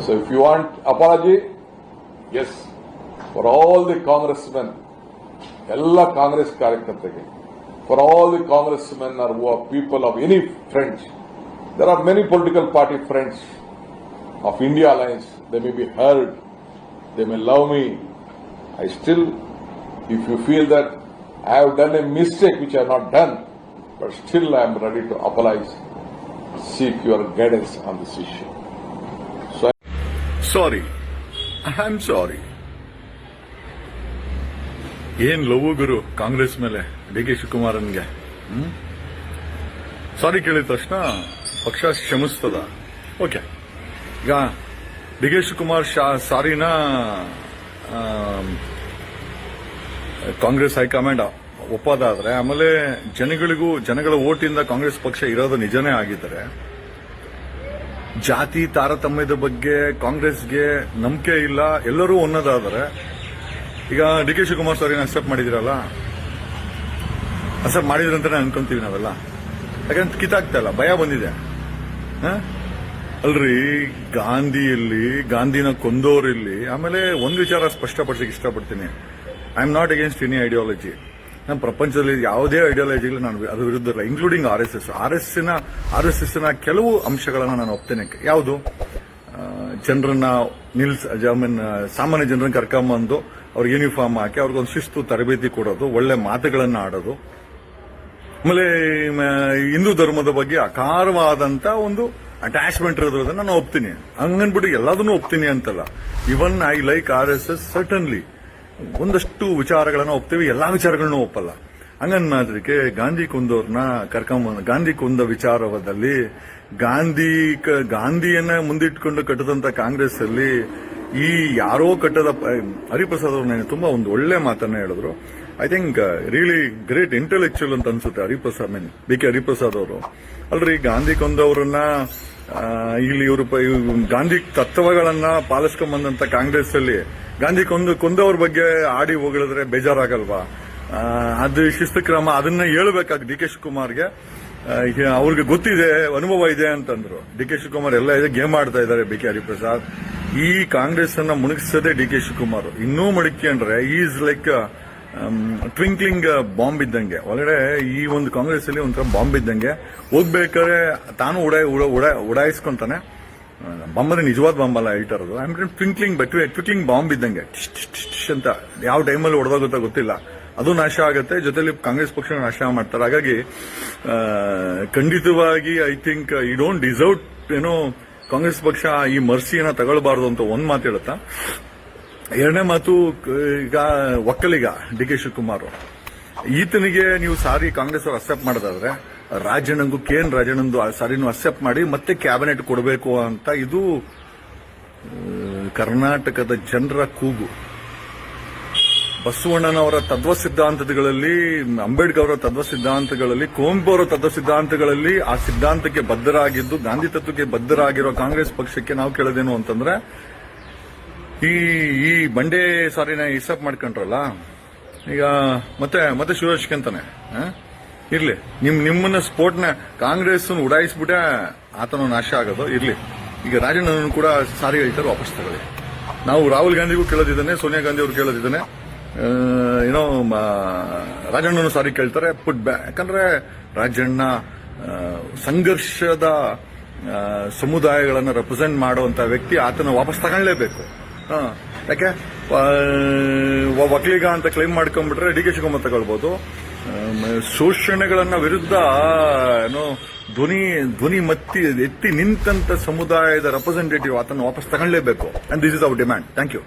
So if you want apology, yes, for all the congressmen, ಎಲ್ಲ ಕಾಂಗ್ರೆಸ್ ಕಾರ್ಯಕರ್ತರಿಗೆ for all the congressmen are people of any friends there are many political party friends of India alliance they may be hurt they may love me I still, if you feel that I have done a mistake which I have not done, but still I am ready to apologize, seek your guidance on this issue. Sorry I am sorry ಏನ್ love ಗುರು ಕಾಂಗ್ರೆಸ್ ಮೇಲೆ? D K ಶಿವಕುಮಾರನ್ಗೆ? ಸಾರಿ ಕೇಳಿದ ತಕ್ಷಣ ಪಕ್ಷ ಕ್ಷಮಿಸ್ತದ. Okay ಈಗ D K Shivakumar ಶಾ- ಸಾರಿನ Congress high command ಒಪ್ಪದಾದ್ರೆ ಆಮೇಲೆ ಜನಗಳಿಗೂ, ಜನಗಳ ಓಟಿಂದ ಕಾಂಗ್ರೆಸ್ ಪಕ್ಷ ಇರೋದು ನಿಜನೇ ಆಗಿದ್ದಾರೆ ಜಾತಿ ತಾರತಮ್ಯದ ಬಗ್ಗೆ ಕಾಂಗ್ರೆಸ್ಗೆ ನಂಬಿಕೆ ಇಲ್ಲ, ಎಲ್ಲರೂ ಒನ್ನದಾದರೆ. ಈಗ D K Shivakumar sir accept ಮಾಡಿದಿರಲ್ಲ accept ಮಾಡಿದ್ರಿ ಅಂತಾನೆ ಅನ್ಕೊಂತೀವಿ ನಾವೆಲ್ಲ. ಯಾಕಂದ್ರೆ ಕಿತ್ತಾಗ್ತಾ ಇಲ್ಲ, ಭಯ ಬಂದಿದೆ? ಅಲ್ರಿ, ಗಾಂಧಿಯಲ್ಲಿ, ಗಾಂಧಿನ ಕೊಂದೋರಿಲ್ಲಿ, ಆಮೇಲೆ ಒಂದು ವಿಚಾರ ಸ್ಪಷ್ಟಪಡಿಸಕ್ಕೆ ಇಷ್ಟಪಡ್ತೀನಿ. I am not against any ideology ನಮ್ಮ ಪ್ರಪಂಚದಲ್ಲಿ ಯಾವುದೇ ಐಡಿಯಾಲಜಿಗಳು ನಾನು ಅದ್ರ ವಿರುದ್ಧ ಇಲ್ಲ including R S S R S R S ಎಸ್ನ ಕೆಲವು ಅಂಶಗಳನ್ನು ನಾನು ಒಪ್ತೇನೆ. ಯಾವುದು? ಜನರನ್ನ ನಿಲ್ಸ್ ಮೀನ್ ಸಾಮಾನ್ಯ ಜನರನ್ನ ಕರ್ಕೊಂಬಂದು ಅವ್ರಿಗೆ ಯೂನಿಫಾರ್ಮ್ ಹಾಕಿ ಅವ್ರಿಗೊಂದು ಶಿಸ್ತು, ತರಬೇತಿ ಕೊಡೋದು, ಒಳ್ಳೆ ಮಾತುಗಳನ್ನು ಆಡೋದು. ಆಮೇಲೆ ಹಿಂದೂ ಧರ್ಮದ ಬಗ್ಗೆ ಅಕಾರವಾದಂತ ಒಂದು ಅಟ್ಯಾಚ್ಮೆಂಟ್ ಇರೋದ್ರಿಂದ ನಾನು ಒಪ್ತೀನಿ. ಹಂಗನ್ಬಿಟ್ಟು ಎಲ್ಲದನ್ನೂ ಒಪ್ತೀನಿ ಅಂತಲ್ಲ. Even I like R S S certainly ಒಂದಷ್ಟು ವಿಚಾರಗಳನ್ನ ಒಪ್ತೀವಿ. ಎಲ್ಲಾ ವಿಚಾರಗಳನ್ನೂ ಒಪ್ಪಲ್ಲ. ಹಂಗನ್ಮಾದ್ರಿಗೆ ಗಾಂಧಿ ಕುಂದವ್ರನ್ನ ಕರ್ಕೊಂಬಂದ, ಗಾಂಧಿ ಕುಂದ ವಿಚಾರದಲ್ಲಿ ಗಾಂಧಿ ಗಾಂಧಿಯನ್ನ ಮುಂದಿಟ್ಕೊಂಡು ಕಟ್ಟದಂತ ಕಾಂಗ್ರೆಸ್ ಅಲ್ಲಿ ಈ ಯಾರೋ ಕಟ್ಟದ ಹರಿಪ್ರಸಾದ್ ಅವ್ರನ್ನ ತುಂಬಾ ಒಂದು ಒಳ್ಳೆ ಮಾತನ್ನ ಹೇಳಿದ್ರು. I think really great intellectual ಅಂತ ಅನ್ಸುತ್ತೆ Hariprasad mean B. K. Hariprasad ಅವರು. ಅಲ್ರಿ, ಗಾಂಧಿ ಕೊಂದವ್ರನ್ನ ಇಲ್ಲಿ ಇವರು ಗಾಂಧಿ ತತ್ವಗಳನ್ನ ಪಾಲಿಸ್ಕೊಂಡ್ ಬಂದಂತ ಕಾಂಗ್ರೆಸ್ ಅಲ್ಲಿ ಗಾಂಧಿ ಕೊಂದು ಕೊಂದವ್ರ ಬಗ್ಗೆ ಆಡಿ ಹೋಗಿದ್ರೆ ಬೇಜಾರಾಗಲ್ವಾ? ಅದು ಶಿಸ್ತು ಕ್ರಮ ಅದನ್ನ ಹೇಳಬೇಕಾಗ ಡಿ ಕೆ ಶಿವಕುಮಾರ್ಗೆ. ಅವ್ರಿಗೆ ಗೊತ್ತಿದೆ, ಅನುಭವ ಇದೆ ಅಂತಂದ್ರು. ಡಿ ಕೆ ಶಿವಕುಮಾರ್ ಎಲ್ಲ ಇದೆ, ಗೇಮ್ ಆಡ್ತಾ ಇದ್ದಾರೆ ಬಿ ಕೆ ಹರಿಪ್ರಸಾದ್. ಈ ಕಾಂಗ್ರೆಸ್ ಅನ್ನ ಮುಣಗಿಸದೆ ಡಿ ಕೆ ಶಿವಕುಮಾರ್. ಇನ್ನೂ ಮಡಿಕೊಂಡ್ರೆ ಈಸ್ ಲೈಕ್ ಟ್ವಿಂಕ್ಲಿಂಗ್ ಬಾಂಬ್ ಇದ್ದಂಗೆ. ಒಳಗಡೆ ಈ ಒಂದು ಕಾಂಗ್ರೆಸ್ ಅಲ್ಲಿ ಒಂಥರ ಬಾಂಬ್ ಇದ್ದಂಗೆ. ಹೋಗ್ಬೇಕಾದ್ರೆ ತಾನು ಉಡಾಯ್ ಉಡಾಯಿಸ್ಕೊಂತಾನೆ. ಬಾಂಬ್ ಅಂದ್ರೆ ನಿಜವಾದ ಬಾಂಬ್ ಅಲ್ಲ ಹೇಳ್ತಾ ಇರೋದು mean twinkling but twinkling bomb ಇದ್ದಂಗೆ. ಅಂತ. ಯಾವ ಟೈಮಲ್ಲಿ ಹೊಡೆದೋಗುತ್ತಾ ಗೊತ್ತಿಲ್ಲ. ಅದು ನಾಶ ಆಗುತ್ತೆ. ಜೊತೆಲಿ ಕಾಂಗ್ರೆಸ್ ಪಕ್ಷ ನಾಶ ಮಾಡ್ತಾರೆ. ಹಾಗಾಗಿ ಖಂಡಿತವಾಗಿ ಐ ಥಿಂಕ್ ಈ ಡೋಂಟ್ ಡಿಸರ್ವ್ ಏನೋ ಕಾಂಗ್ರೆಸ್ ಪಕ್ಷ ಈ ಮರ್ಸಿಯನ್ನ ತಗೊಳ್ಬಾರ್ದು ಅಂತ ಒಂದ್ ಮಾತು ಹೇಳುತ್ತಾ? ಎರಡನೇ ಮಾತು, ಈಗ ಒಕ್ಕಲಿಗ ಡಿ ಕೆ ಶಿವಕುಮಾರ್ ಈತನಿಗೆ ನೀವು ಸಾರಿ ಕಾಂಗ್ರೆಸ್ ಅವರು ಅಕ್ಸೆಪ್ಟ್ ಮಾಡೋದಾದ್ರೆ ರಾಜಣ್ಣಂಗೂ ಕೆ ಎನ್ ರಾಜಣ್ಣಂದು ಆ ಸಾರಿನೂ ಅಕ್ಸೆಪ್ಟ್ ಮಾಡಿ ಮತ್ತೆ ಕ್ಯಾಬಿನೆಟ್ ಕೊಡಬೇಕು ಅಂತ ಇದು ಕರ್ನಾಟಕದ ಜನರ ಕೂಗು. ಬಸವಣ್ಣನವರ ತತ್ವ ಸಿದ್ಧಾಂತಗಳಲ್ಲಿ ಅಂಬೇಡ್ಕರ್ ಅವರ ತತ್ವ ಸಿದ್ಧಾಂತಗಳಲ್ಲಿ ಕುವೆಂಪು ಅವರ ತತ್ವ ಸಿದ್ಧಾಂತಗಳಲ್ಲಿ ಆ ಸಿದ್ಧಾಂತಕ್ಕೆ ಬದ್ಧರಾಗಿದ್ದು, ಗಾಂಧಿ ತತ್ವಕ್ಕೆ ಬದ್ಧರಾಗಿರೋ ಕಾಂಗ್ರೆಸ್ ಪಕ್ಷಕ್ಕೆ ನಾವು ಕೇಳೋದೇನು ಅಂತಂದ್ರೆ, ಈ ಈ ಬಂಡೆ ಸಾರಿನ ಇಸಪ್ ಮಾಡ್ಕೊಂಡ್ರಲ್ಲ, ಈಗ ಮತ್ತೆ ಮತ್ತೆ ಶಿವರಾಜ್ಕಂತಾನೆ ಇರ್ಲಿ. ನಿಮ್, ನಿಮ್ಮನ್ನ ಸ್ಪೋರ್ಟ್ನ ಕಾಂಗ್ರೆಸ್ ಉಡಾಯಿಸ್ಬಿಟ್ಟ ಆತನ ನಾಶ ಆಗೋದು ಇರ್ಲಿ. ಈಗ ರಾಜಣ್ಣನನ್ನು ಕೂಡ ಸಾರಿ ಹೇಳ್ತಾರೆ, ವಾಪಸ್ ತಗೊಳ್ಳಿ. ನಾವು ರಾಹುಲ್ ಗಾಂಧಿಗೂ ಕೇಳೋದಿದ್ದಾನೆ, ಸೋನಿಯಾ ಗಾಂಧಿ ಅವರು ಕೇಳೋದಿದ್ದಾನೆ. ಏನೋ ರಾಜಣ್ಣನ ರಾಜಣ್ಣನು ಸಾರಿ ಕೇಳ್ತಾರೆ, ಪುಟ್ ಬ್ಯಾ, ಯಾಕಂದ್ರೆ ರಾಜಣ್ಣ ಸಂಘರ್ಷದ ಸಮುದಾಯಗಳನ್ನು ರೆಪ್ರೆಸೆಂಟ್ ಮಾಡುವಂತ ವ್ಯಕ್ತಿ ಆತನ ವಾಪಸ್ ತಗೊಳ್ಳೇಬೇಕು. ಯಾಕೆ? ಒಕ್ಕಲಿಗ ಅಂತ ಕ್ಲೈಮ್ ಮಾಡ್ಕೊಂಡ್ಬಿಟ್ರೆ ಡಿ ಕೆ ಶಿವಕುಮಾರ್ ತಗೊಳ್ಬಹುದು ಶೋಷಣೆಗಳನ್ನ ವಿರುದ್ಧ, ಏನೋ, ಧ್ವನಿ ಧ್ವನಿ ಮತ್ತಿ, ಎತ್ತಿ ನಿಂತಂತ ಸಮುದಾಯದ ರೆಪ್ರೆಸೆಂಟೇಟಿವ್ ಆತನ ವಾಪಸ್ ತಗೊಳ್ಳೇಬೇಕು. And this is our demand thank you